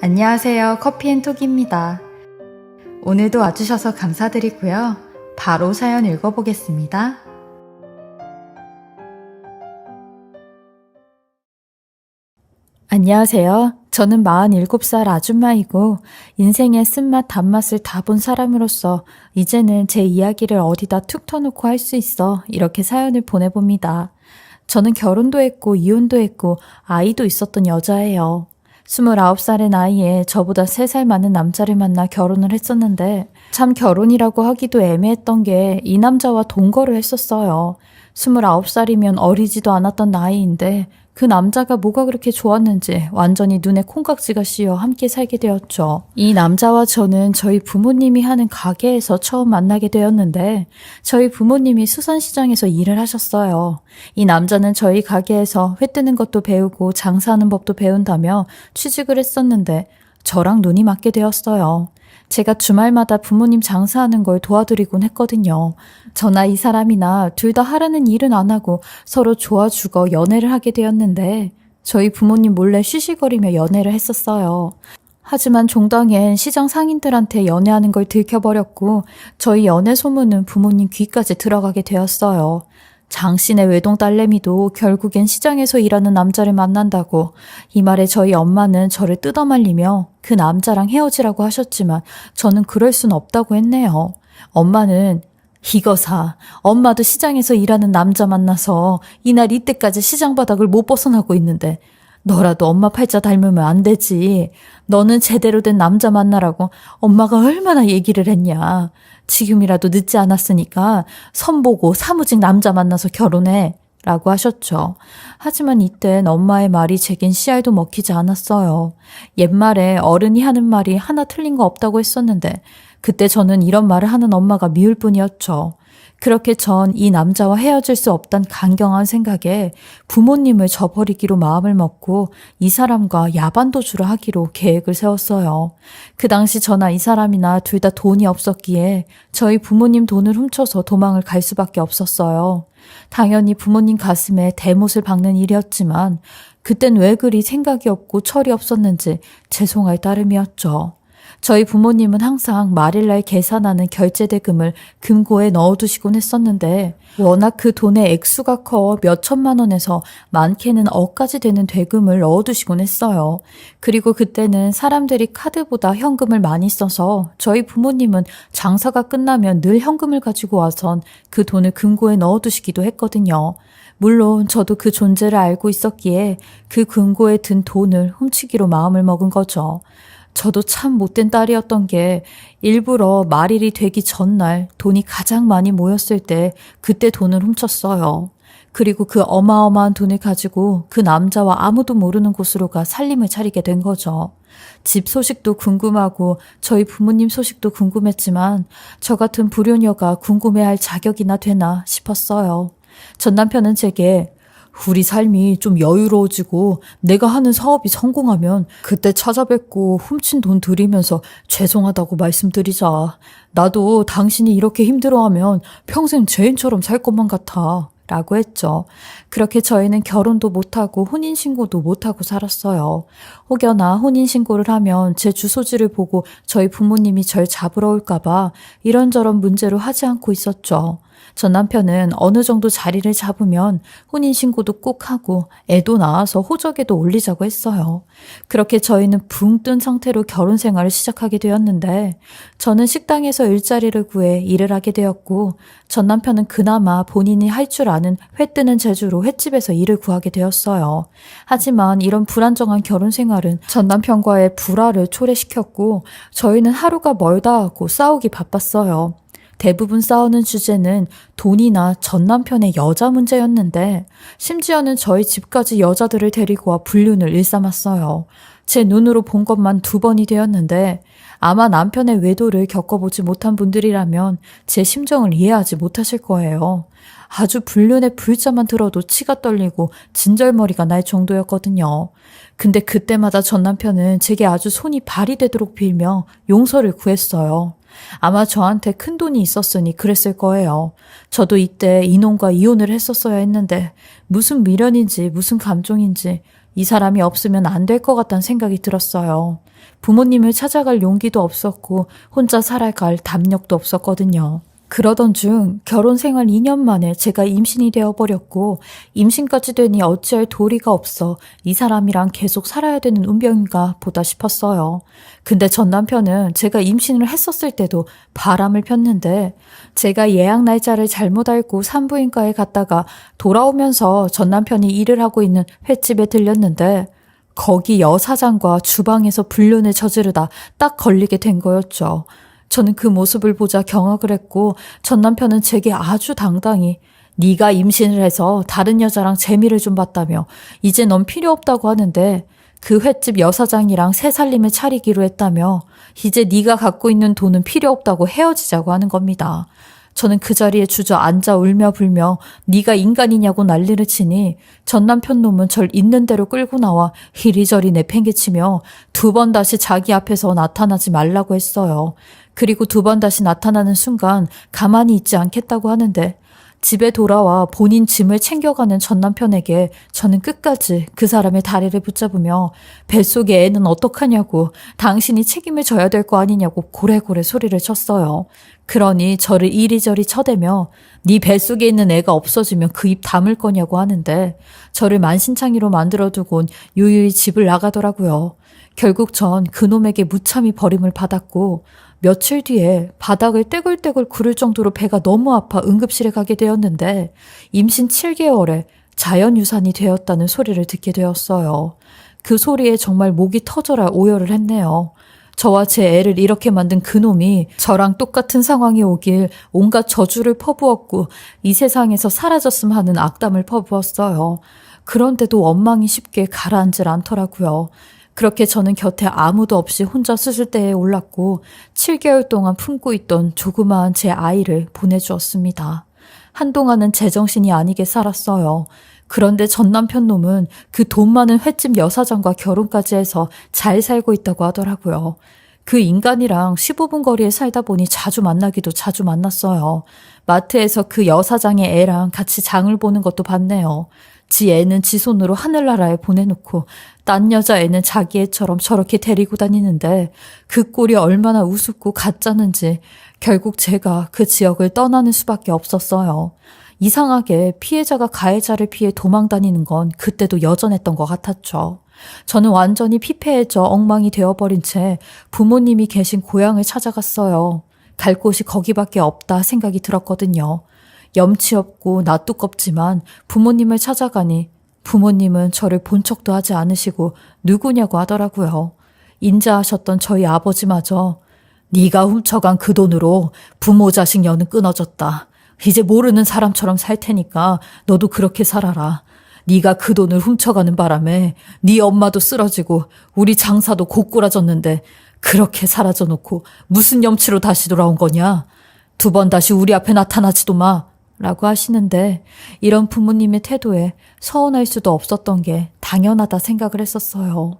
안녕하세요. 커피앤톡입니다. 오늘도 와주셔서 감사드리고요. 바로 사연 읽어보겠습니다. 안녕하세요. 저는 47살 아줌마이고 인생의 쓴맛 단맛을 다 본 사람으로서 이제는 제 이야기를 어디다 툭 터놓고 할 수 있어 이렇게 사연을 보내봅니다. 저는 결혼도 했고 이혼도 했고 아이도 있었던 여자예요. 29살의 나이에 저보다 3살 많은 남자를 만나 결혼을 했었는데 참 결혼이라고 하기도 애매했던 게 이 남자와 동거를 했었어요. 29살이면 어리지도 않았던 나이인데 그 남자가 뭐가 그렇게 좋았는지 완전히 눈에 콩깍지가 씌어 함께 살게 되었죠. 이 남자와 저는 저희 부모님이 하는 가게에서 처음 만나게 되었는데 저희 부모님이 수산시장에서 일을 하셨어요. 이 남자는 저희 가게에서 회 뜨는 것도 배우고 장사하는 법도 배운다며 취직을 했었는데 저랑 눈이 맞게 되었어요. 제가 주말마다 부모님 장사하는 걸 도와드리곤 했거든요. 저나 이 사람이나 둘 다 하라는 일은 안 하고 서로 좋아 죽어 연애를 하게 되었는데 저희 부모님 몰래 쉬쉬거리며 연애를 했었어요. 하지만 종당엔 시장 상인들한테 연애하는 걸 들켜버렸고 저희 연애 소문은 부모님 귀까지 들어가게 되었어요. 장신의 외동 딸내미도 결국엔 시장에서 일하는 남자를 만난다고 이 말에 저희 엄마는 저를 뜯어말리며 그 남자랑 헤어지라고 하셨지만 저는 그럴 순 없다고 했네요. 엄마는 이거 사. 엄마도 시장에서 일하는 남자 만나서 이날 이때까지 시장 바닥을 못 벗어나고 있는데 너라도 엄마 팔자 닮으면 안 되지. 너는 제대로 된 남자 만나라고 엄마가 얼마나 얘기를 했냐. 지금이라도 늦지 않았으니까 선보고 사무직 남자 만나서 결혼해. 라고 하셨죠. 하지만 이땐 엄마의 말이 제겐 씨알도 먹히지 않았어요. 옛말에 어른이 하는 말이 하나 틀린 거 없다고 했었는데, 그때 저는 이런 말을 하는 엄마가 미울 뿐이었죠. 그렇게 전 이 남자와 헤어질 수 없단 강경한 생각에 부모님을 저버리기로 마음을 먹고 이 사람과 야반도주를 하기로 계획을 세웠어요. 그 당시 저나 이 사람이나 둘 다 돈이 없었기에 저희 부모님 돈을 훔쳐서 도망을 갈 수밖에 없었어요. 당연히 부모님 가슴에 대못을 박는 일이었지만 그땐 왜 그리 생각이 없고 철이 없었는지 죄송할 따름이었죠. 저희 부모님은 항상 말일날 계산하는 결제 대금을 금고에 넣어두시곤 했었는데 워낙 그 돈의 액수가 커 몇천만 원에서 많게는 억까지 되는 대금을 넣어두시곤 했어요. 그리고 그때는 사람들이 카드보다 현금을 많이 써서 저희 부모님은 장사가 끝나면 늘 현금을 가지고 와선 그 돈을 금고에 넣어두시기도 했거든요. 물론 저도 그 존재를 알고 있었기에 그 금고에 든 돈을 훔치기로 마음을 먹은 거죠. 저도 참 못된 딸이었던 게 일부러 말일이 되기 전날 돈이 가장 많이 모였을 때 그때 돈을 훔쳤어요. 그리고 그 어마어마한 돈을 가지고 그 남자와 아무도 모르는 곳으로 가 살림을 차리게 된 거죠. 집 소식도 궁금하고 저희 부모님 소식도 궁금했지만 저 같은 불효녀가 궁금해할 자격이나 되나 싶었어요. 전 남편은 제게 우리 삶이 좀 여유로워지고 내가 하는 사업이 성공하면 그때 찾아뵙고 훔친 돈 드리면서 죄송하다고 말씀드리자. 나도 당신이 이렇게 힘들어하면 평생 죄인처럼 살 것만 같아. 라고 했죠. 그렇게 저희는 결혼도 못하고 혼인신고도 못하고 살았어요. 혹여나 혼인신고를 하면 제 주소지를 보고 저희 부모님이 절 잡으러 올까봐 이런저런 문제로 하지 않고 있었죠. 전 남편은 어느 정도 자리를 잡으면 혼인신고도 꼭 하고 애도 낳아서 호적에도 올리자고 했어요. 그렇게 저희는 붕 뜬 상태로 결혼 생활을 시작하게 되었는데 저는 식당에서 일자리를 구해 일을 하게 되었고 전 남편은 그나마 본인이 할 줄 아는 회 뜨는 재주로 횟집에서 일을 구하게 되었어요. 하지만 이런 불안정한 결혼 생활은 전 남편과의 불화를 초래시켰고 저희는 하루가 멀다 하고 싸우기 바빴어요. 대부분 싸우는 주제는 돈이나 전 남편의 여자 문제였는데 심지어는 저희 집까지 여자들을 데리고 와 불륜을 일삼았어요. 제 눈으로 본 것만 두 번이 되었는데 아마 남편의 외도를 겪어보지 못한 분들이라면 제 심정을 이해하지 못하실 거예요. 아주 불륜의 불자만 들어도 치가 떨리고 진절머리가 날 정도였거든요. 근데 그때마다 전 남편은 제게 아주 손이 발이 되도록 빌며 용서를 구했어요. 아마 저한테 큰 돈이 있었으니 그랬을 거예요. 저도 이때 이놈과 이혼을 했었어야 했는데 무슨 미련인지 무슨 감정인지 이 사람이 없으면 안 될 것 같다는 생각이 들었어요. 부모님을 찾아갈 용기도 없었고 혼자 살아갈 담력도 없었거든요. 그러던 중 결혼 생활 2년 만에 제가 임신이 되어버렸고 임신까지 되니 어찌할 도리가 없어 이 사람이랑 계속 살아야 되는 운명인가 보다 싶었어요. 근데 전 남편은 제가 임신을 했었을 때도 바람을 폈는데 제가 예약 날짜를 잘못 알고 산부인과에 갔다가 돌아오면서 전 남편이 일을 하고 있는 횟집에 들렸는데 거기 여사장과 주방에서 불륜을 저지르다 딱 걸리게 된 거였죠. 저는 그 모습을 보자 경악을 했고 전 남편은 제게 아주 당당히 네가 임신을 해서 다른 여자랑 재미를 좀 봤다며 이제 넌 필요 없다고 하는데 그 횟집 여사장이랑 새 살림을 차리기로 했다며 이제 네가 갖고 있는 돈은 필요 없다고 헤어지자고 하는 겁니다. 저는 그 자리에 주저앉아 울며 불며 네가 인간이냐고 난리를 치니 전 남편 놈은 절 있는 대로 끌고 나와 이리저리 내팽개치며 두 번 다시 자기 앞에서 나타나지 말라고 했어요. 그리고 두 번 다시 나타나는 순간 가만히 있지 않겠다고 하는데 집에 돌아와 본인 짐을 챙겨가는 전 남편에게 저는 끝까지 그 사람의 다리를 붙잡으며 뱃속에 애는 어떡하냐고 당신이 책임을 져야 될 거 아니냐고 고래고래 소리를 쳤어요. 그러니 저를 이리저리 쳐대며 네 뱃속에 있는 애가 없어지면 그입 다물 거냐고 하는데 저를 만신창이로 만들어두곤 유유히 집을 나가더라고요. 결국 전 그놈에게 무참히 버림을 받았고 며칠 뒤에 바닥을 떼굴떼굴 구를 정도로 배가 너무 아파 응급실에 가게 되었는데 임신 7개월에 자연유산이 되었다는 소리를 듣게 되었어요. 그 소리에 정말 목이 터져라 오열을 했네요. 저와 제 애를 이렇게 만든 그놈이 저랑 똑같은 상황이 오길 온갖 저주를 퍼부었고 이 세상에서 사라졌음 하는 악담을 퍼부었어요. 그런데도 원망이 쉽게 가라앉질 않더라고요. 그렇게 저는 곁에 아무도 없이 혼자 수술대에 올랐고 7개월 동안 품고 있던 조그마한 제 아이를 보내주었습니다. 한동안은 제정신이 아니게 살았어요. 그런데 전 남편 놈은 그 돈 많은 횟집 여사장과 결혼까지 해서 잘 살고 있다고 하더라고요. 그 인간이랑 15분 거리에 살다 보니 자주 만나기도 자주 만났어요. 마트에서 그 여사장의 애랑 같이 장을 보는 것도 봤네요. 지 애는 지 손으로 하늘나라에 보내놓고 딴 여자 애는 자기 애처럼 저렇게 데리고 다니는데 그 꼴이 얼마나 우습고 가짜는지 결국 제가 그 지역을 떠나는 수밖에 없었어요. 이상하게 피해자가 가해자를 피해 도망 다니는 건 그때도 여전했던 것 같았죠. 저는 완전히 피폐해져 엉망이 되어버린 채 부모님이 계신 고향을 찾아갔어요. 갈 곳이 거기밖에 없다 생각이 들었거든요. 염치 없고 나 두껍지만 부모님을 찾아가니 부모님은 저를 본 척도 하지 않으시고 누구냐고 하더라고요. 인자하셨던 저희 아버지마저 네가 훔쳐간 그 돈으로 부모 자식 연은 끊어졌다. 이제 모르는 사람처럼 살 테니까 너도 그렇게 살아라. 네가 그 돈을 훔쳐가는 바람에 네 엄마도 쓰러지고 우리 장사도 고꾸라졌는데 그렇게 사라져 놓고 무슨 염치로 다시 돌아온 거냐? 두 번 다시 우리 앞에 나타나지도 마. 라고 하시는데 이런 부모님의 태도에 서운할 수도 없었던 게 당연하다 생각을 했었어요.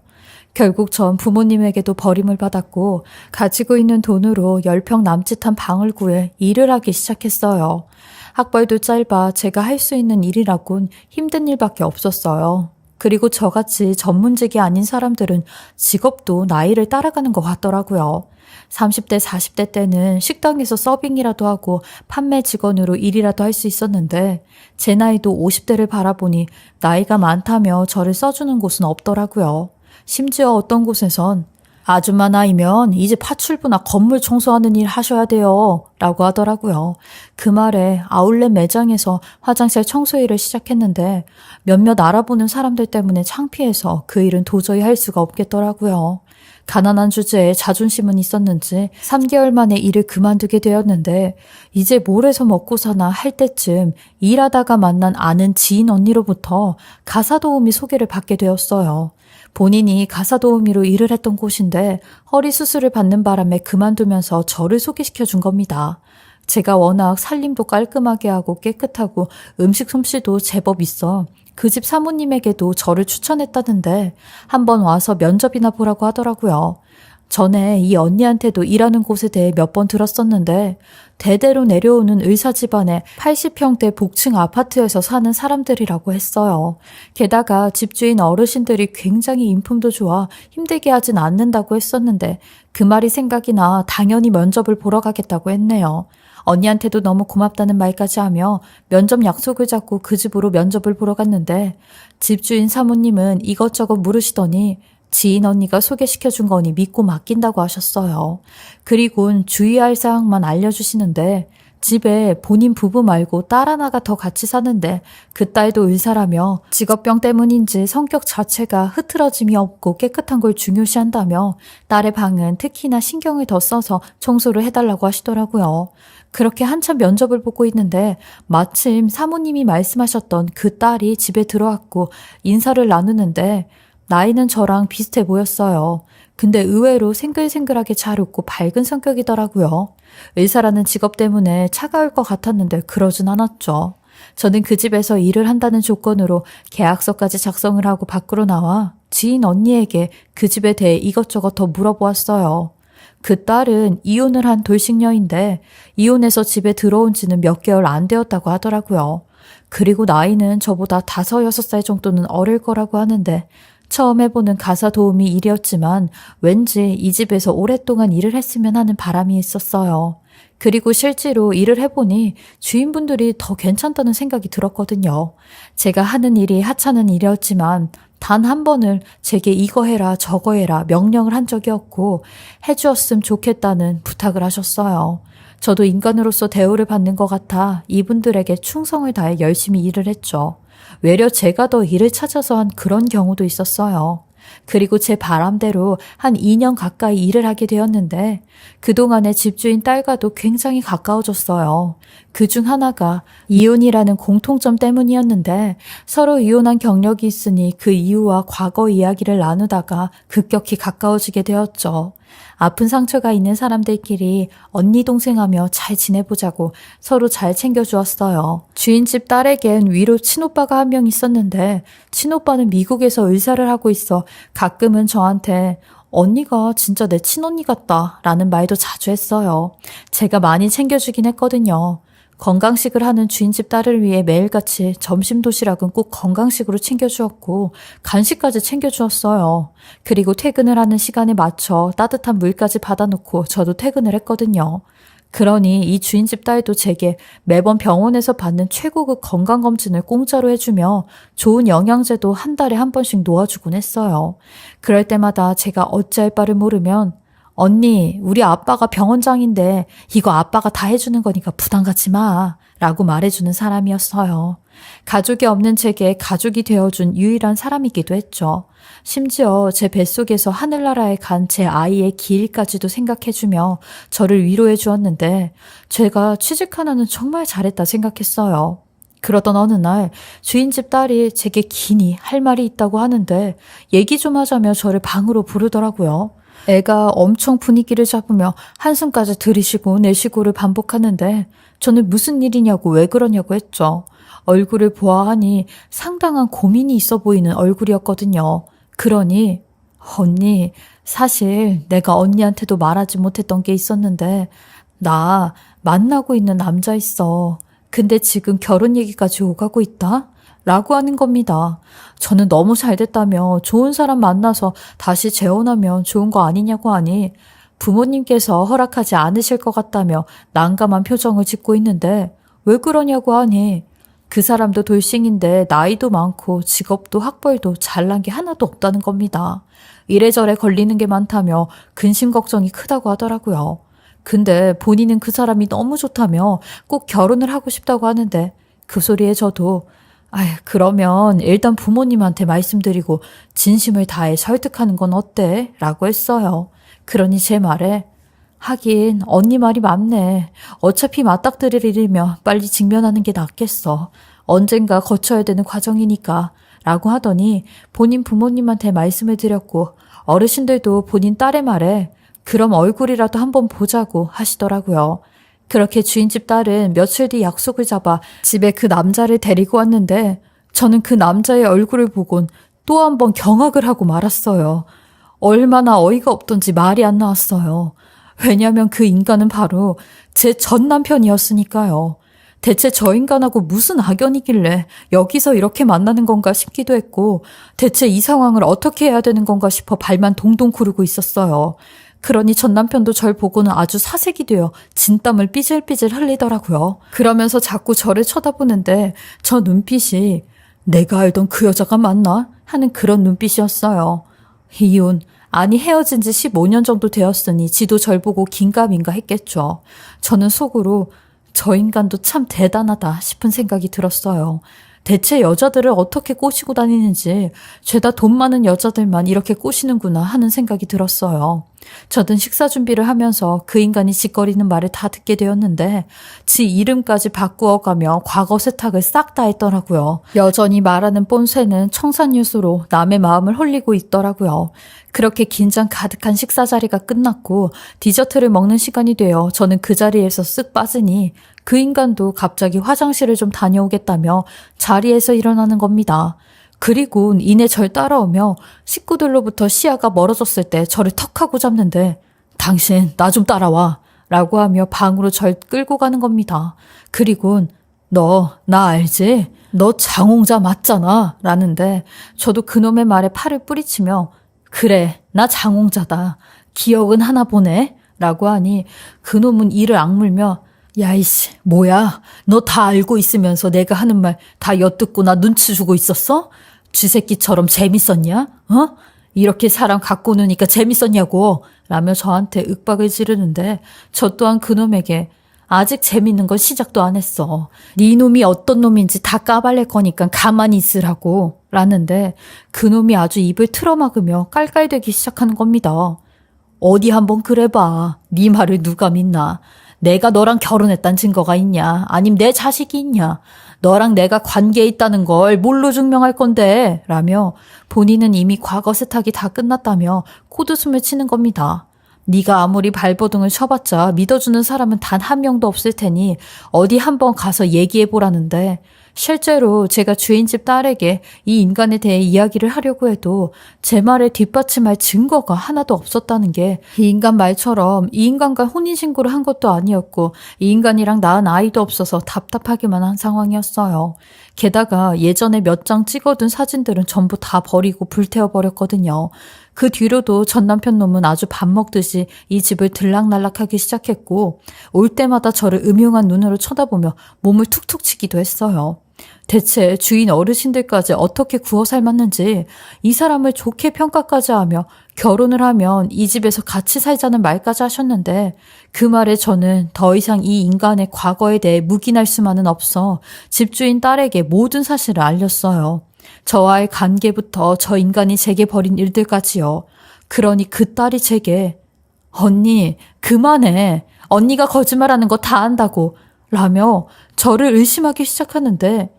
결국 전 부모님에게도 버림을 받았고 가지고 있는 돈으로 10평 남짓한 방을 구해 일을 하기 시작했어요. 학벌도 짧아 제가 할 수 있는 일이라곤 힘든 일밖에 없었어요. 그리고 저같이 전문직이 아닌 사람들은 직업도 나이를 따라가는 것 같더라고요. 30대, 40대 때는 식당에서 서빙이라도 하고 판매 직원으로 일이라도 할 수 있었는데 제 나이도 50대를 바라보니 나이가 많다며 저를 써주는 곳은 없더라고요. 심지어 어떤 곳에선 아줌마 나이면 이제 파출부나 건물 청소하는 일 하셔야 돼요. 라고 하더라고요. 그 말에 아울렛 매장에서 화장실 청소 일을 시작했는데 몇몇 알아보는 사람들 때문에 창피해서 그 일은 도저히 할 수가 없겠더라고요. 가난한 주제에 자존심은 있었는지 3개월 만에 일을 그만두게 되었는데 이제 뭘 해서 먹고 사나 할 때쯤 일하다가 만난 아는 지인 언니로부터 가사 도우미 소개를 받게 되었어요. 본인이 가사 도우미로 일을 했던 곳인데 허리 수술을 받는 바람에 그만두면서 저를 소개시켜 준 겁니다. 제가 워낙 살림도 깔끔하게 하고 깨끗하고 음식 솜씨도 제법 있어 그 집 사모님에게도 저를 추천했다던데 한번 와서 면접이나 보라고 하더라고요. 전에 이 언니한테도 일하는 곳에 대해 몇 번 들었었는데 대대로 내려오는 의사 집안의 80평대 복층 아파트에서 사는 사람들이라고 했어요. 게다가 집주인 어르신들이 굉장히 인품도 좋아 힘들게 하진 않는다고 했었는데 그 말이 생각이 나 당연히 면접을 보러 가겠다고 했네요. 언니한테도 너무 고맙다는 말까지 하며 면접 약속을 잡고 그 집으로 면접을 보러 갔는데 집주인 사모님은 이것저것 물으시더니 지인 언니가 소개시켜 준 거니 믿고 맡긴다고 하셨어요. 그리곤 주의할 사항만 알려주시는데 집에 본인 부부 말고 딸 하나가 더 같이 사는데 그 딸도 의사라며 직업병 때문인지 성격 자체가 흐트러짐이 없고 깨끗한 걸 중요시한다며 딸의 방은 특히나 신경을 더 써서 청소를 해달라고 하시더라고요. 그렇게 한참 면접을 보고 있는데 마침 사모님이 말씀하셨던 그 딸이 집에 들어왔고 인사를 나누는데 나이는 저랑 비슷해 보였어요. 근데 의외로 생글생글하게 잘 웃고 밝은 성격이더라고요. 의사라는 직업 때문에 차가울 것 같았는데 그러진 않았죠. 저는 그 집에서 일을 한다는 조건으로 계약서까지 작성을 하고 밖으로 나와 지인 언니에게 그 집에 대해 이것저것 더 물어보았어요. 그 딸은 이혼을 한 돌싱녀인데 이혼해서 집에 들어온 지는 몇 개월 안 되었다고 하더라고요. 그리고 나이는 저보다 다섯 여섯 살 정도는 어릴 거라고 하는데 처음 해보는 가사 도우미 일이었지만 왠지 이 집에서 오랫동안 일을 했으면 하는 바람이 있었어요. 그리고 실제로 일을 해보니 주인분들이 더 괜찮다는 생각이 들었거든요. 제가 하는 일이 하찮은 일이었지만 단 한 번을 제게 이거 해라 저거 해라 명령을 한 적이 없고 해주었으면 좋겠다는 부탁을 하셨어요. 저도 인간으로서 대우를 받는 것 같아 이분들에게 충성을 다해 열심히 일을 했죠. 외려 제가 더 일을 찾아서 한 그런 경우도 있었어요. 그리고 제 바람대로 한 2년 가까이 일을 하게 되었는데 그동안의 집주인 딸과도 굉장히 가까워졌어요. 그 중 하나가 이혼이라는 공통점 때문이었는데 서로 이혼한 경력이 있으니 그 이유와 과거 이야기를 나누다가 급격히 가까워지게 되었죠. 아픈 상처가 있는 사람들끼리 언니 동생하며 잘 지내보자고 서로 잘 챙겨주었어요. 주인집 딸에겐 위로 친오빠가 한 명 있었는데 친오빠는 미국에서 의사를 하고 있어 가끔은 저한테 언니가 진짜 내 친언니 같다 라는 말도 자주 했어요. 제가 많이 챙겨주긴 했거든요. 건강식을 하는 주인집 딸을 위해 매일같이 점심 도시락은 꼭 건강식으로 챙겨주었고 간식까지 챙겨주었어요. 그리고 퇴근을 하는 시간에 맞춰 따뜻한 물까지 받아놓고 저도 퇴근을 했거든요. 그러니 이 주인집 딸도 제게 매번 병원에서 받는 최고급 건강검진을 공짜로 해주며 좋은 영양제도 한 달에 한 번씩 놓아주곤 했어요. 그럴 때마다 제가 어찌할 바를 모르면 언니, 우리 아빠가 병원장인데 이거 아빠가 다 해주는 거니까 부담 갖지 마. 라고 말해주는 사람이었어요. 가족이 없는 제게 가족이 되어준 유일한 사람이기도 했죠. 심지어 제 뱃속에서 하늘나라에 간 제 아이의 길까지도 생각해주며 저를 위로해 주었는데 제가 취직 하나는 정말 잘했다 생각했어요. 그러던 어느 날 주인집 딸이 제게 기니 할 말이 있다고 하는데 얘기 좀 하자며 저를 방으로 부르더라고요. 애가 엄청 분위기를 잡으며 한숨까지 들이쉬고 내쉬고를 반복하는데 저는 무슨 일이냐고 왜 그러냐고 했죠. 얼굴을 보아하니 상당한 고민이 있어 보이는 얼굴이었거든요. 그러니 언니 사실 내가 언니한테도 말하지 못했던 게 있었는데 나 만나고 있는 남자 있어. 근데 지금 결혼 얘기까지 오가고 있다? 라고 하는 겁니다. 저는 너무 잘 됐다며 좋은 사람 만나서 다시 재혼하면 좋은 거 아니냐고 하니 부모님께서 허락하지 않으실 것 같다며 난감한 표정을 짓고 있는데 왜 그러냐고 하니 그 사람도 돌싱인데 나이도 많고 직업도 학벌도 잘난 게 하나도 없다는 겁니다. 이래저래 걸리는 게 많다며 근심 걱정이 크다고 하더라고요. 근데 본인은 그 사람이 너무 좋다며 꼭 결혼을 하고 싶다고 하는데 그 소리에 저도 아휴, 그러면 일단 부모님한테 말씀드리고 진심을 다해 설득하는 건 어때? 라고 했어요. 그러니 제 말에 하긴 언니 말이 맞네. 어차피 맞닥뜨릴 일이면 빨리 직면하는 게 낫겠어. 언젠가 거쳐야 되는 과정이니까. 라고 하더니 본인 부모님한테 말씀을 드렸고 어르신들도 본인 딸의 말에 그럼 얼굴이라도 한번 보자고 하시더라고요. 그렇게 주인집 딸은 며칠 뒤 약속을 잡아 집에 그 남자를 데리고 왔는데 저는 그 남자의 얼굴을 보곤 또 한 번 경악을 하고 말았어요. 얼마나 어이가 없던지 말이 안 나왔어요. 왜냐하면 그 인간은 바로 제 전 남편이었으니까요. 대체 저 인간하고 무슨 악연이길래 여기서 이렇게 만나는 건가 싶기도 했고, 대체 이 상황을 어떻게 해야 되는 건가 싶어 발만 동동 구르고 있었어요. 그러니 전 남편도 절 보고는 아주 사색이 되어 진땀을 삐질삐질 흘리더라고요. 그러면서 자꾸 저를 쳐다보는데 저 눈빛이 내가 알던 그 여자가 맞나? 하는 그런 눈빛이었어요. 이혼, 아니 헤어진 지 15년 정도 되었으니 지도 절 보고 긴가민가 했겠죠. 저는 속으로 저 인간도 참 대단하다 싶은 생각이 들었어요. 대체 여자들을 어떻게 꼬시고 다니는지 죄다 돈 많은 여자들만 이렇게 꼬시는구나 하는 생각이 들었어요. 저는 식사 준비를 하면서 그 인간이 짓거리는 말을 다 듣게 되었는데 지 이름까지 바꾸어가며 과거 세탁을 싹 다 했더라고요. 여전히 말하는 뽐새는 청산유수로 남의 마음을 홀리고 있더라고요. 그렇게 긴장 가득한 식사 자리가 끝났고 디저트를 먹는 시간이 되어 저는 그 자리에서 쓱 빠지니 그 인간도 갑자기 화장실을 좀 다녀오겠다며 자리에서 일어나는 겁니다. 그리고 이내 절 따라오며 식구들로부터 시야가 멀어졌을 때 저를 턱 하고 잡는데 당신 나 좀 따라와 라고 하며 방으로 절 끌고 가는 겁니다. 그리곤 너 나 알지? 너 장홍자 맞잖아 라는데 저도 그놈의 말에 팔을 뿌리치며 그래 나 장홍자다. 기억은 하나 보네 라고 하니 그놈은 이를 악물며 야이씨, 뭐야? 너 다 알고 있으면서 내가 하는 말 다 엿듣고 나 눈치 주고 있었어? 쥐새끼처럼 재밌었냐? 어? 이렇게 사람 갖고 노니까 재밌었냐고? 라며 저한테 윽박을 지르는데 저 또한 그놈에게 아직 재밌는 건 시작도 안 했어. 네 놈이 어떤 놈인지 다 까발릴 거니까 가만히 있으라고. 라는데 그놈이 아주 입을 틀어막으며 깔깔대기 시작하는 겁니다. 어디 한번 그래봐. 네 말을 누가 믿나? 내가 너랑 결혼했단 증거가 있냐? 아님 내 자식이 있냐? 너랑 내가 관계에 있다는 걸 뭘로 증명할 건데? 라며 본인은 이미 과거 세탁이 다 끝났다며 코드숨을 치는 겁니다. 네가 아무리 발버둥을 쳐봤자 믿어주는 사람은 단 한 명도 없을 테니 어디 한번 가서 얘기해 보라는데 실제로 제가 주인집 딸에게 이 인간에 대해 이야기를 하려고 해도 제 말에 뒷받침할 증거가 하나도 없었다는 게 이 인간 말처럼 이 인간과 혼인신고를 한 것도 아니었고 이 인간이랑 낳은 아이도 없어서 답답하기만 한 상황이었어요. 게다가 예전에 몇 장 찍어둔 사진들은 전부 다 버리고 불태워버렸거든요. 그 뒤로도 전 남편 놈은 아주 밥 먹듯이 이 집을 들락날락하기 시작했고 올 때마다 저를 음흉한 눈으로 쳐다보며 몸을 툭툭 치기도 했어요. 대체 주인 어르신들까지 어떻게 구워 삶았는지 이 사람을 좋게 평가까지 하며 결혼을 하면 이 집에서 같이 살자는 말까지 하셨는데 그 말에 저는 더 이상 이 인간의 과거에 대해 묵인할 수만은 없어 집주인 딸에게 모든 사실을 알렸어요. 저와의 관계부터 저 인간이 제게 벌인 일들까지요. 그러니 그 딸이 제게 언니 그만해. 언니가 거짓말하는 거 다 안다고 라며 저를 의심하기 시작하는데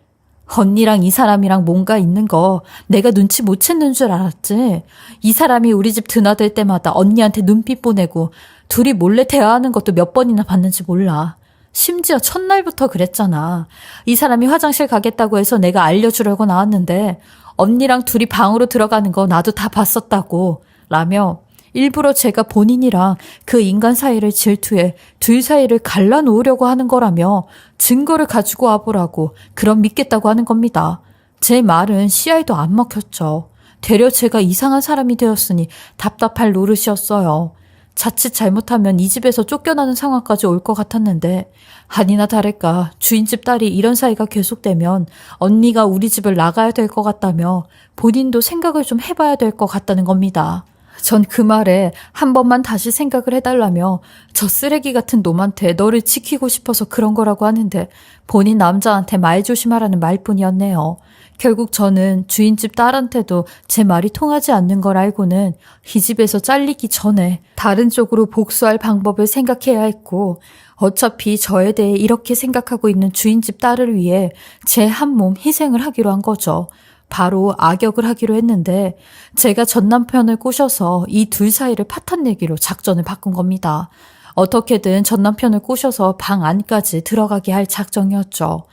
언니랑 이 사람이랑 뭔가 있는 거 내가 눈치 못 챘는 줄 알았지. 이 사람이 우리 집 드나들 때마다 언니한테 눈빛 보내고 둘이 몰래 대화하는 것도 몇 번이나 봤는지 몰라. 심지어 첫날부터 그랬잖아. 이 사람이 화장실 가겠다고 해서 내가 알려주려고 나왔는데 언니랑 둘이 방으로 들어가는 거 나도 다 봤었다고. 라며 일부러 제가 본인이랑 그 인간 사이를 질투해 둘 사이를 갈라놓으려고 하는 거라며 증거를 가지고 와보라고 그럼 믿겠다고 하는 겁니다. 제 말은 CI도 안 먹혔죠. 되려 제가 이상한 사람이 되었으니 답답할 노릇이었어요. 자칫 잘못하면 이 집에서 쫓겨나는 상황까지 올 것 같았는데 아니나 다를까 주인집 딸이 이런 사이가 계속되면 언니가 우리 집을 나가야 될 것 같다며 본인도 생각을 좀 해봐야 될 것 같다는 겁니다. 전 그 말에 한 번만 다시 생각을 해달라며 저 쓰레기 같은 놈한테 너를 지키고 싶어서 그런 거라고 하는데 본인 남자한테 말 조심하라는 말뿐이었네요. 결국 저는 주인집 딸한테도 제 말이 통하지 않는 걸 알고는 이 집에서 잘리기 전에 다른 쪽으로 복수할 방법을 생각해야 했고 어차피 저에 대해 이렇게 생각하고 있는 주인집 딸을 위해 제 한 몸 희생을 하기로 한 거죠. 바로 악역을 하기로 했는데 제가 전 남편을 꼬셔서 이 둘 사이를 파탄 내기로 작전을 바꾼 겁니다. 어떻게든 전 남편을 꼬셔서 방 안까지 들어가게 할 작정이었죠.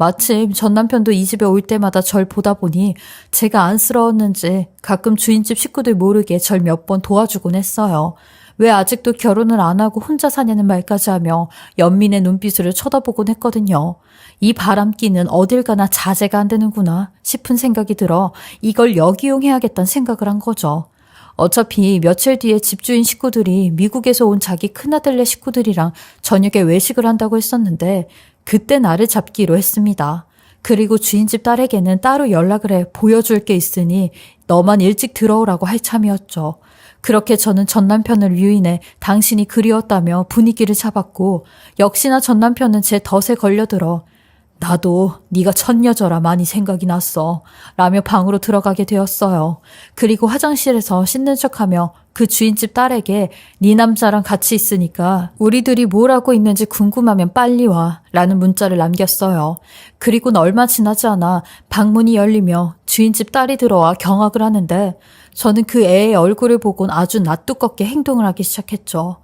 마침 전 남편도 이 집에 올 때마다 절 보다 보니 제가 안쓰러웠는지 가끔 주인집 식구들 모르게 절 몇 번 도와주곤 했어요. 왜 아직도 결혼을 안 하고 혼자 사냐는 말까지 하며 연민의 눈빛으로 쳐다보곤 했거든요. 이 바람기는 어딜 가나 자제가 안 되는구나 싶은 생각이 들어 이걸 역이용해야겠다는 생각을 한 거죠. 어차피 며칠 뒤에 집주인 식구들이 미국에서 온 자기 큰아들네 식구들이랑 저녁에 외식을 한다고 했었는데 그때 나를 잡기로 했습니다. 그리고 주인집 딸에게는 따로 연락을 해 보여줄 게 있으니 너만 일찍 들어오라고 할 참이었죠. 그렇게 저는 전 남편을 유인해 당신이 그리웠다며 분위기를 잡았고 역시나 전 남편은 제 덫에 걸려들어 나도 네가 첫 여자라 많이 생각이 났어. 라며 방으로 들어가게 되었어요. 그리고 화장실에서 씻는 척하며 그 주인집 딸에게 네 남자랑 같이 있으니까 우리들이 뭘 하고 있는지 궁금하면 빨리 와. 라는 문자를 남겼어요. 그리고는 얼마 지나지 않아 방문이 열리며 주인집 딸이 들어와 경악을 하는데 저는 그 애의 얼굴을 보곤 아주 낯두껍게 행동을 하기 시작했죠.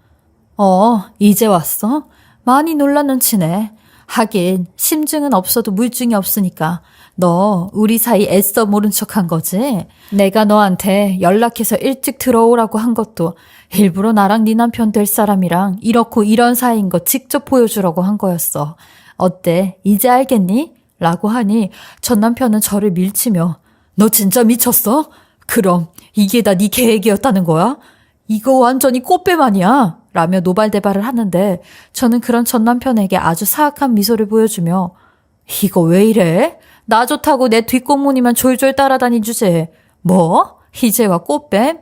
어, 이제 왔어? 많이 놀라는 치네. 하긴 심증은 없어도 물증이 없으니까 너 우리 사이 애써 모른 척한 거지? 내가 너한테 연락해서 일찍 들어오라고 한 것도 일부러 나랑 네 남편 될 사람이랑 이렇고 이런 사이인 거 직접 보여주려고 한 거였어. 어때? 이제 알겠니? 라고 하니 전 남편은 저를 밀치며 너 진짜 미쳤어? 그럼 이게 다 네 계획이었다는 거야? 이거 완전히 꽃뱀 아니야? 라며 노발대발을 하는데 저는 그런 전 남편에게 아주 사악한 미소를 보여주며 이거 왜 이래? 나 좋다고 내 뒷공무니만 졸졸 따라다닌 주제. 뭐? 이제와 꽃뱀?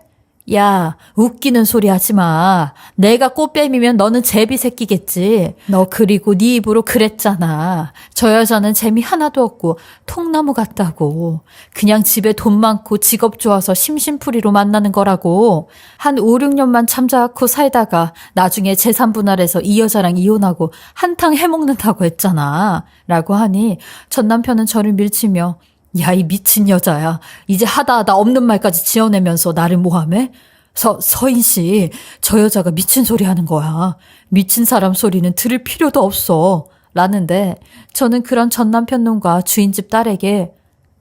야, 웃기는 소리 하지 마. 내가 꽃뱀이면 너는 제비 새끼겠지. 너 그리고 네 입으로 그랬잖아. 저 여자는 재미 하나도 없고 통나무 같다고. 그냥 집에 돈 많고 직업 좋아서 심심풀이로 만나는 거라고. 한 5, 6년만 참자고 살다가 나중에 재산 분할해서 이 여자랑 이혼하고 한탕 해먹는다고 했잖아. 라고 하니 전 남편은 저를 밀치며 야, 이 미친 여자야. 이제 하다 하다 없는 말까지 지어내면서 나를 모함해? 서, 서인 씨, 저 여자가 미친 소리 하는 거야. 미친 사람 소리는 들을 필요도 없어. 라는데, 저는 그런 전 남편 놈과 주인집 딸에게,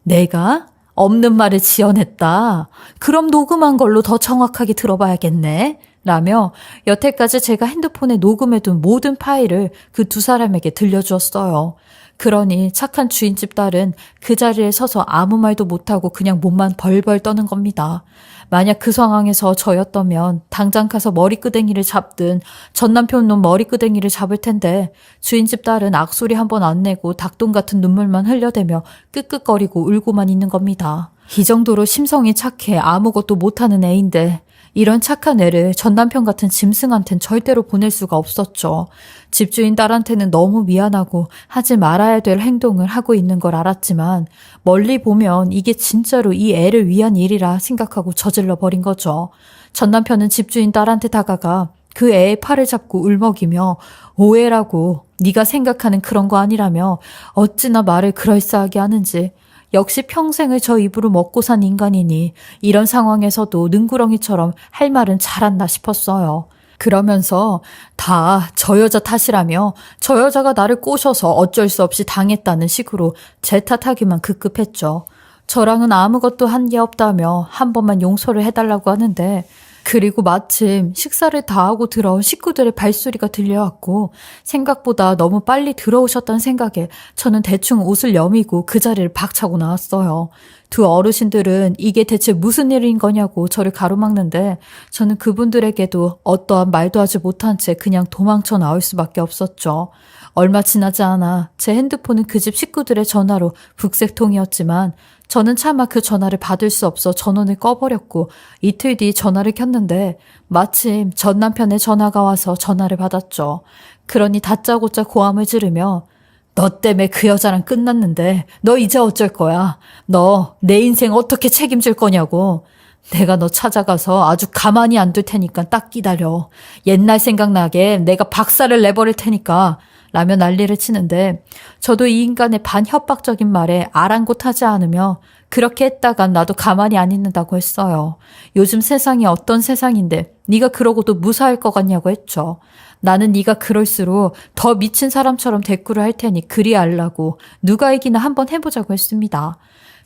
내가? 없는 말을 지어냈다. 그럼 녹음한 걸로 더 정확하게 들어봐야겠네. 라며 여태까지 제가 핸드폰에 녹음해둔 모든 파일을 그 두 사람에게 들려주었어요. 그러니 착한 주인집 딸은 그 자리에 서서 아무 말도 못하고 그냥 몸만 벌벌 떠는 겁니다. 만약 그 상황에서 저였다면 당장 가서 머리끄댕이를 잡든 전 남편 놈 머리끄댕이를 잡을 텐데 주인집 딸은 악소리 한 번 안 내고 닭똥 같은 눈물만 흘려대며 끄끄거리고 울고만 있는 겁니다. 이 정도로 심성이 착해 아무것도 못하는 애인데 이런 착한 애를 전 남편 같은 짐승한텐 절대로 보낼 수가 없었죠. 집주인 딸한테는 너무 미안하고 하지 말아야 될 행동을 하고 있는 걸 알았지만 멀리 보면 이게 진짜로 이 애를 위한 일이라 생각하고 저질러 버린 거죠. 전 남편은 집주인 딸한테 다가가 그 애의 팔을 잡고 울먹이며 오해라고 네가 생각하는 그런 거 아니라며 어찌나 말을 그럴싸하게 하는지 역시 평생을 저 입으로 먹고 산 인간이니 이런 상황에서도 능구렁이처럼 할 말은 잘한다 싶었어요. 그러면서 다 저 여자 탓이라며 저 여자가 나를 꼬셔서 어쩔 수 없이 당했다는 식으로 제 탓하기만 급급했죠. 저랑은 아무것도 한 게 없다며 한 번만 용서를 해달라고 하는데 그리고 마침 식사를 다 하고 들어온 식구들의 발소리가 들려왔고 생각보다 너무 빨리 들어오셨다는 생각에 저는 대충 옷을 여미고 그 자리를 박차고 나왔어요. 두 어르신들은 이게 대체 무슨 일인 거냐고 저를 가로막는데 저는 그분들에게도 어떠한 말도 하지 못한 채 그냥 도망쳐 나올 수밖에 없었죠. 얼마 지나지 않아 제 핸드폰은 그 집 식구들의 전화로 북색통이었지만 저는 차마 그 전화를 받을 수 없어 전원을 꺼버렸고 이틀 뒤 전화를 켰는데 마침 전 남편의 전화가 와서 전화를 받았죠. 그러니 다짜고짜 고함을 지르며 너 때문에 그 여자랑 끝났는데 너 이제 어쩔 거야? 너 내 인생 어떻게 책임질 거냐고. 내가 너 찾아가서 아주 가만히 안 둘 테니까 딱 기다려. 옛날 생각나게 내가 박살을 내버릴 테니까. 라며 난리를 치는데 저도 이 인간의 반협박적인 말에 아랑곳하지 않으며 그렇게 했다간 나도 가만히 안 있는다고 했어요. 요즘 세상이 어떤 세상인데 네가 그러고도 무사할 것 같냐고 했죠. 나는 네가 그럴수록 더 미친 사람처럼 대꾸를 할 테니 그리 알라고 누가 이기나 한번 해보자고 했습니다.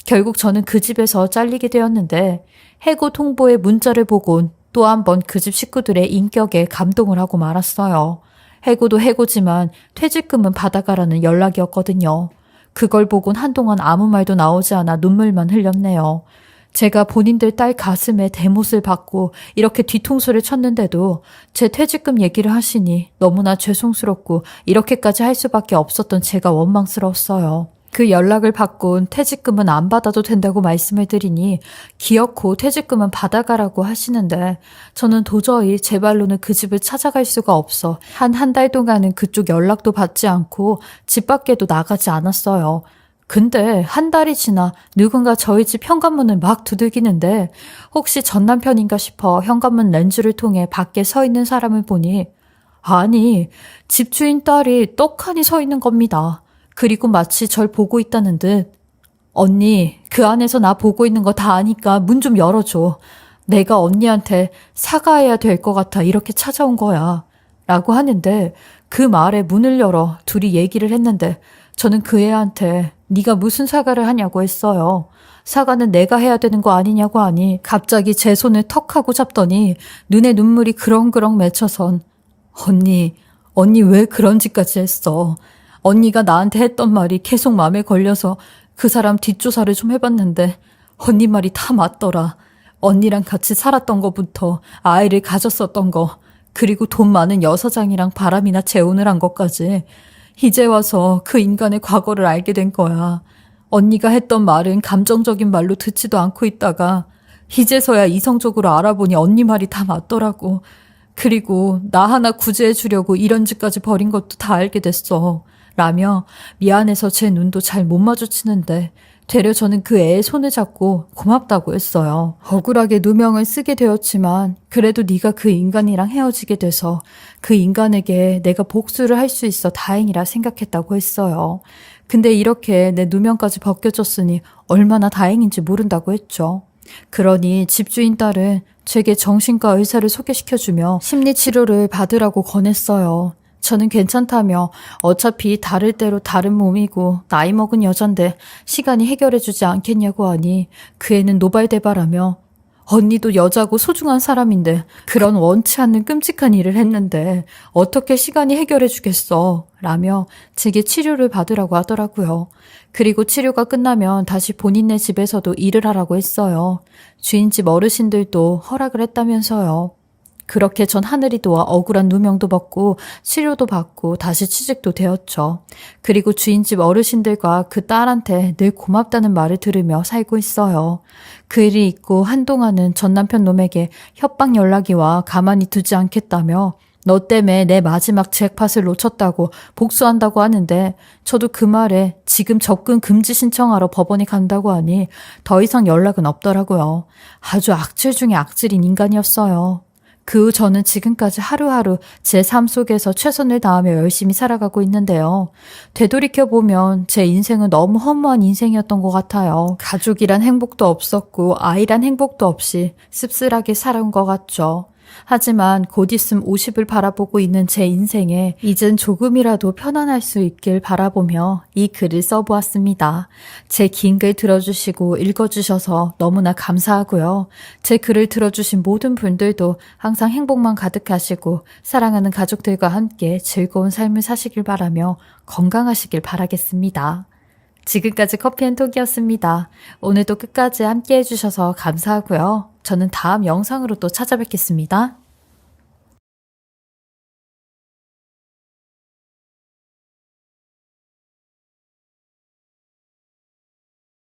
결국 저는 그 집에서 잘리게 되었는데 해고 통보의 문자를 보곤 또 한 번 그 집 식구들의 인격에 감동을 하고 말았어요. 해고도 해고지만 퇴직금은 받아가라는 연락이었거든요. 그걸 보곤 한동안 아무 말도 나오지 않아 눈물만 흘렸네요. 제가 본인들 딸 가슴에 대못을 받고 이렇게 뒤통수를 쳤는데도 제 퇴직금 얘기를 하시니 너무나 죄송스럽고 이렇게까지 할 수밖에 없었던 제가 원망스러웠어요. 그 연락을 받곤 퇴직금은 안 받아도 된다고 말씀을 드리니 기어코 퇴직금은 받아가라고 하시는데 저는 도저히 제 발로는 그 집을 찾아갈 수가 없어 한 한 달 동안은 그쪽 연락도 받지 않고 집 밖에도 나가지 않았어요. 근데 한 달이 지나 누군가 저희 집 현관문을 막 두들기는데 혹시 전 남편인가 싶어 현관문 렌즈를 통해 밖에 서 있는 사람을 보니 아니 집주인 딸이 떡하니 서 있는 겁니다. 그리고 마치 절 보고 있다는 듯 언니 그 안에서 나 보고 있는 거 다 아니까 문 좀 열어줘. 내가 언니한테 사과해야 될 것 같아 이렇게 찾아온 거야. 라고 하는데 그 말에 문을 열어 둘이 얘기를 했는데 저는 그 애한테 네가 무슨 사과를 하냐고 했어요. 사과는 내가 해야 되는 거 아니냐고 하니 갑자기 제 손을 턱 하고 잡더니 눈에 눈물이 그렁그렁 맺혀선 언니, 언니 왜 그런 짓까지 했어? 언니가 나한테 했던 말이 계속 마음에 걸려서 그 사람 뒷조사를 좀 해봤는데 언니 말이 다 맞더라. 언니랑 같이 살았던 거부터 아이를 가졌었던 거, 그리고 돈 많은 여사장이랑 바람이나 재혼을 한 것까지 이제 와서 그 인간의 과거를 알게 된 거야. 언니가 했던 말은 감정적인 말로 듣지도 않고 있다가 이제서야 이성적으로 알아보니 언니 말이 다 맞더라고. 그리고 나 하나 구제해 주려고 이런 짓까지 벌인 것도 다 알게 됐어. 라며 미안해서 제 눈도 잘 못 마주치는데 되려 저는 그 애의 손을 잡고 고맙다고 했어요. 억울하게 누명을 쓰게 되었지만 그래도 네가 그 인간이랑 헤어지게 돼서 그 인간에게 내가 복수를 할 수 있어 다행이라 생각했다고 했어요. 근데 이렇게 내 누명까지 벗겨졌으니 얼마나 다행인지 모른다고 했죠. 그러니 집주인 딸은 제게 정신과 의사를 소개시켜주며 심리치료를 받으라고 권했어요. 저는 괜찮다며 어차피 다를 대로 다른 몸이고 나이 먹은 여잔데 시간이 해결해주지 않겠냐고 하니 그 애는 노발대발하며 언니도 여자고 소중한 사람인데 그런 원치 않는 끔찍한 일을 했는데 어떻게 시간이 해결해 주겠어 라며 제게 치료를 받으라고 하더라고요. 그리고 치료가 끝나면 다시 본인네 집에서도 일을 하라고 했어요. 주인집 어르신들도 허락을 했다면서요. 그렇게 전 하늘이 도와 억울한 누명도 벗고 치료도 받고 다시 취직도 되었죠. 그리고 주인집 어르신들과 그 딸한테 늘 고맙다는 말을 들으며 살고 있어요. 그 일이 있고 한동안은 전 남편 놈에게 협박 연락이 와 가만히 두지 않겠다며 너 때문에 내 마지막 잭팟을 놓쳤다고 복수한다고 하는데 저도 그 말에 지금 접근 금지 신청하러 법원에 간다고 하니 더 이상 연락은 없더라고요. 아주 악질 중에 악질인 인간이었어요. 그 후 저는 지금까지 하루하루 제 삶 속에서 최선을 다하며 열심히 살아가고 있는데요. 되돌이켜보면 제 인생은 너무 허무한 인생이었던 것 같아요. 가족이란 행복도 없었고 아이란 행복도 없이 씁쓸하게 살아온 것 같죠. 하지만 곧 있음 50을 바라보고 있는 제 인생에 이젠 조금이라도 편안할 수 있길 바라보며 이 글을 써보았습니다. 제 긴 글 들어주시고 읽어주셔서 너무나 감사하고요. 제 글을 들어주신 모든 분들도 항상 행복만 가득하시고 사랑하는 가족들과 함께 즐거운 삶을 사시길 바라며 건강하시길 바라겠습니다. 지금까지 커피앤톡이었습니다. 오늘도 끝까지 함께 해주셔서 감사하고요. 저는 다음 영상으로 또 찾아뵙겠습니다.